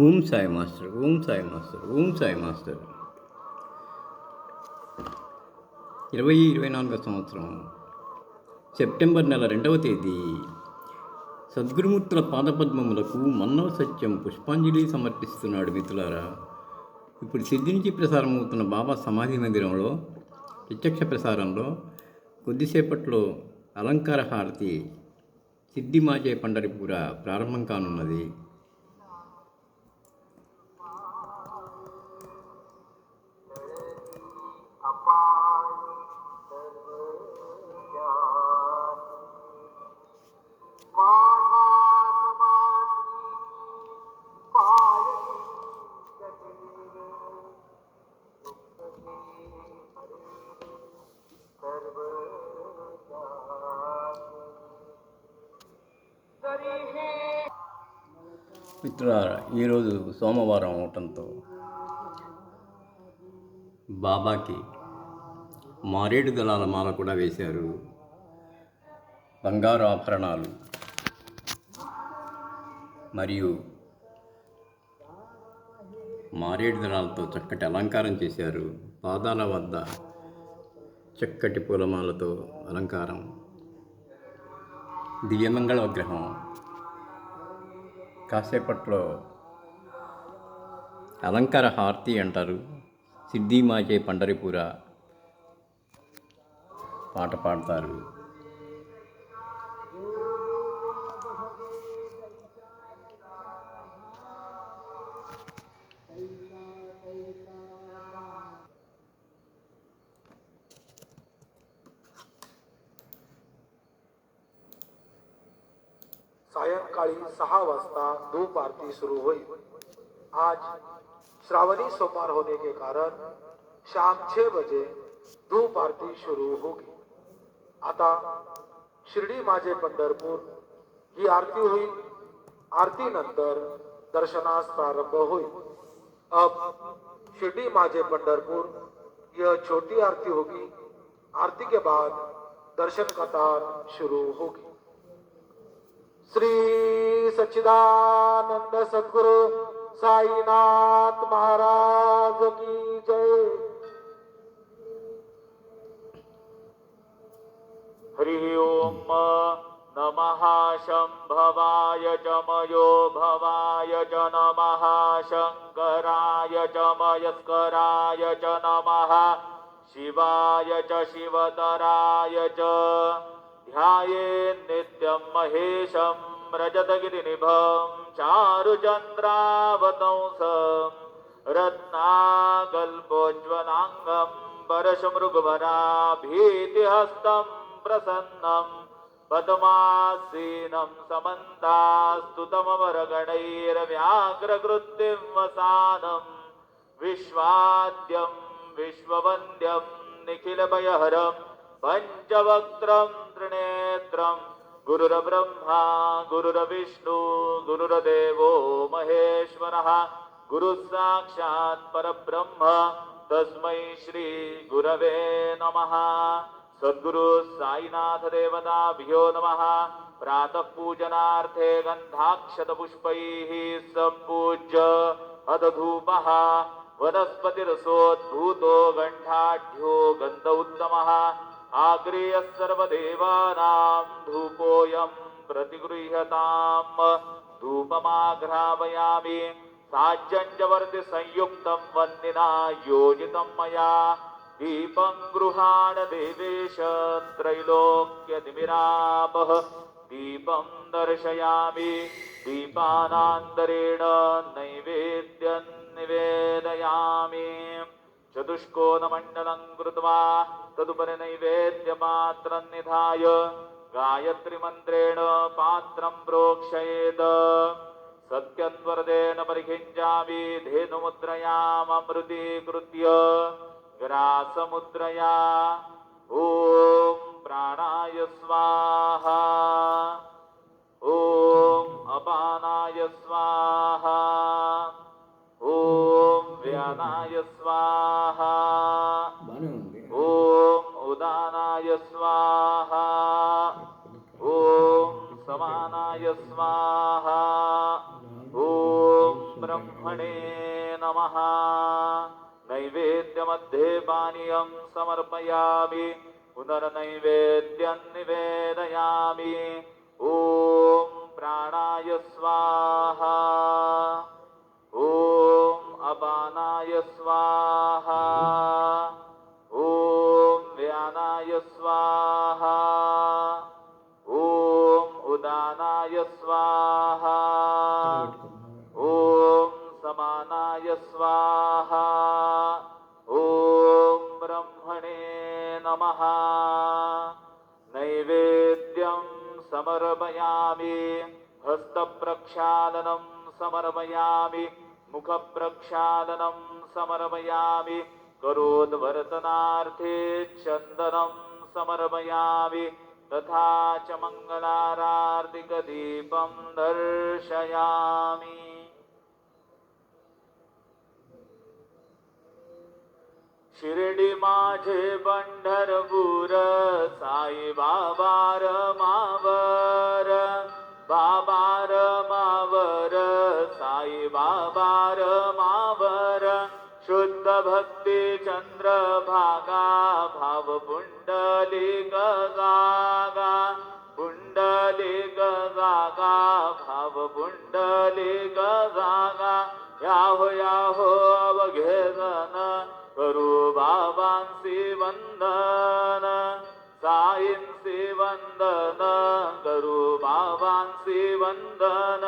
Om Sai master Om Sai master Om Sai master. ఇరవై ఇరవై నాలుగో సంవత్సరం సెప్టెంబర్ నెల రెండవ తేదీ. సద్గురుమూర్తుల పాదపద్మములకు మన్నవ సత్యం పుష్పాంజలి సమర్పిస్తున్నాడు మిత్రులారా. ఇప్పుడు సిద్ధి నుంచి ప్రసారమవుతున్న బాబా సమాధి మందిరంలో ప్రత్యక్ష ప్రసారంలో కొద్దిసేపట్లో అలంకార హారతి సిద్ధి మాజే పండరిపూర ప్రారంభం కానున్నది. మిత్రులారా ఈరోజు సోమవారం అవటంతో బాబాకి మారేడు దళాల మాల కూడా వేశారు. బంగారు ఆభరణాలు మరియు మారేడు దళాలతో చక్కటి అలంకారం చేశారు. పాదాల వద్ద చక్కటి పూలమాలతో అలంకారం. దివ్యమంగళ విగ్రహం కాసేపట్లో అలంకార హారతి అంటారు. సిద్ధి మాజే పండరిపూర పాట పాడతారు. सायंकाळी सहा वाजता धूप आरती शुरू होईल. आज श्रावणी सोमवार होने के कारण शाम छह बजे धूप आरती शुरू होगी. आता शिर्डी माझे पंढरपूर ही आरती हुई आरती नंतर दर्शनास प्रारंभ होईल. अब शिर्डी माझे पंढरपुर यह छोटी आरती होगी. आरती के बाद दर्शन कतार शुरू होगी. श्री सच्चिदानंद सद्गुरु साईनाथ महाराज की जय। हरि ओम नमः शम्भवाय च मयो भवाय च नमः शङ्कराय च मयस्कराय च नमः शिवाय च शिवतराय च। ध्यायेन्नित्यं महेशं रजतगिरिनिभं चारुचन्द्रावतंसं रत्नाकल्पोज्ज्वलाङ्गं परशमृगवराभीतिहस्तं प्रसन्नं पद्मासीनं समन्तास्तुतमवरगणैर्व्याघ्रकृत्तिं वसानं विश्वाद्यं विश्ववन्द्यं निखिलभयहरं पञ्चवक्त्रं त्रिनेत्रं। गुरुर्ब्रह्मा गुरुर्विष्णु गुरुर्देवो महेश्वरः। गुरुः साक्षात् परब्रह्म तस्मै श्रीगुरवे नमः। सद्गुरु साईनाथ देवताभ्यो नमः। प्रातः पूजनार्थे गन्धाक्षतपुष्पैः सम्पूज्य अदधूपः वनस्पतिरसोद्भूतो गण्ठाढ्यो गन्ध उत्तमः आग्रेयः सर्वदेवानां धूपोऽयं प्रतिगृह्यताम् धूपमाघ्रापयामि साज्यञ्जवर्तिसंयुक्तं वन्दिना योजितं मया। दीपं गृहाण देवेश त्रैलोक्यतिमिरापः दीपं दर्शयामि दीपानान्तरेण नैवेद्यं निवेदयामि चतुष्कोणमण्डलं कृत्वा तदुपरि नैवेद्यपात्रं निधाय गायत्रीमन्त्रेण पात्रं प्रोक्षयेत्। सत्यन्वरदेन परिखिञ्चामि धेनुमुद्रयाममृतीकृत्य ग्रासमुद्रया। ॐ प्राणाय स्वाहा स्वाहा। ॐ समानाय स्वाहा। ॐ ब्रह्मणे नमः। नैवेद्यमध्ये पानीयं समर्पयामि। पुनर्नैवेद्यं निवेदयामि। ॐ प्राणाय स्वाहा उदानाय स्वाहा। ॐ समानाय स्वाहा। ॐ ब्रह्मणे नमः। नैवेद्यं समर्पयामि। हस्तप्रक्षालनं समर्पयामि। मुखप्रक्षालनं समर्पयामि। करोद्वर्तनार्थे चन्दनं समर्पयामि तथा च मङ्गलारार्दिकदीपं दर्शयामि. शिर्डी माझे पंढरपूर साई बाबार पुंडलिक जागा भाव पुंडलिक जागा याहो याहो अवघेदन करू बाबांसी वंदन साईंसी वंदन करू बाबांसी वंदन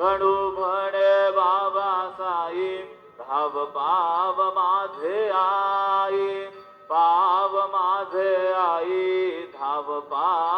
गणू म्हणे बाबा साई धाव पाव माझे आई पाव माझे आई धाव पाव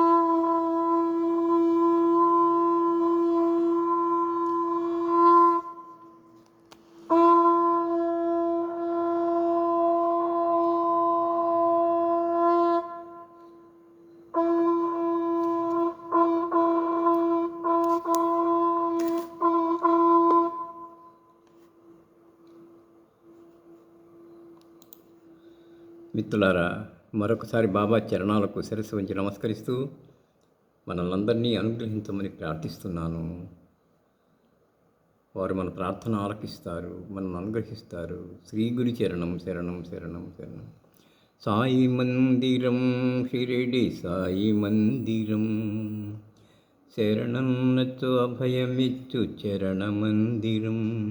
మిత్రులారా మరొకసారి బాబా చరణాలకు శిరస్సు ఉంచి నమస్కరిస్తూ మనల్ందరినీ అనుగ్రహించమని ప్రార్థిస్తున్నాను. వారు మన ప్రార్థన ఆలకిస్తారు మనల్ని అనుగ్రహిస్తారు. శ్రీ గురు చరణం శరణం శరణం శరణం. సాయి మందిరం షిరిడి సాయి మందిరం. శరణన్నచ్చు అభయమిచ్చు చరణ మందిరం.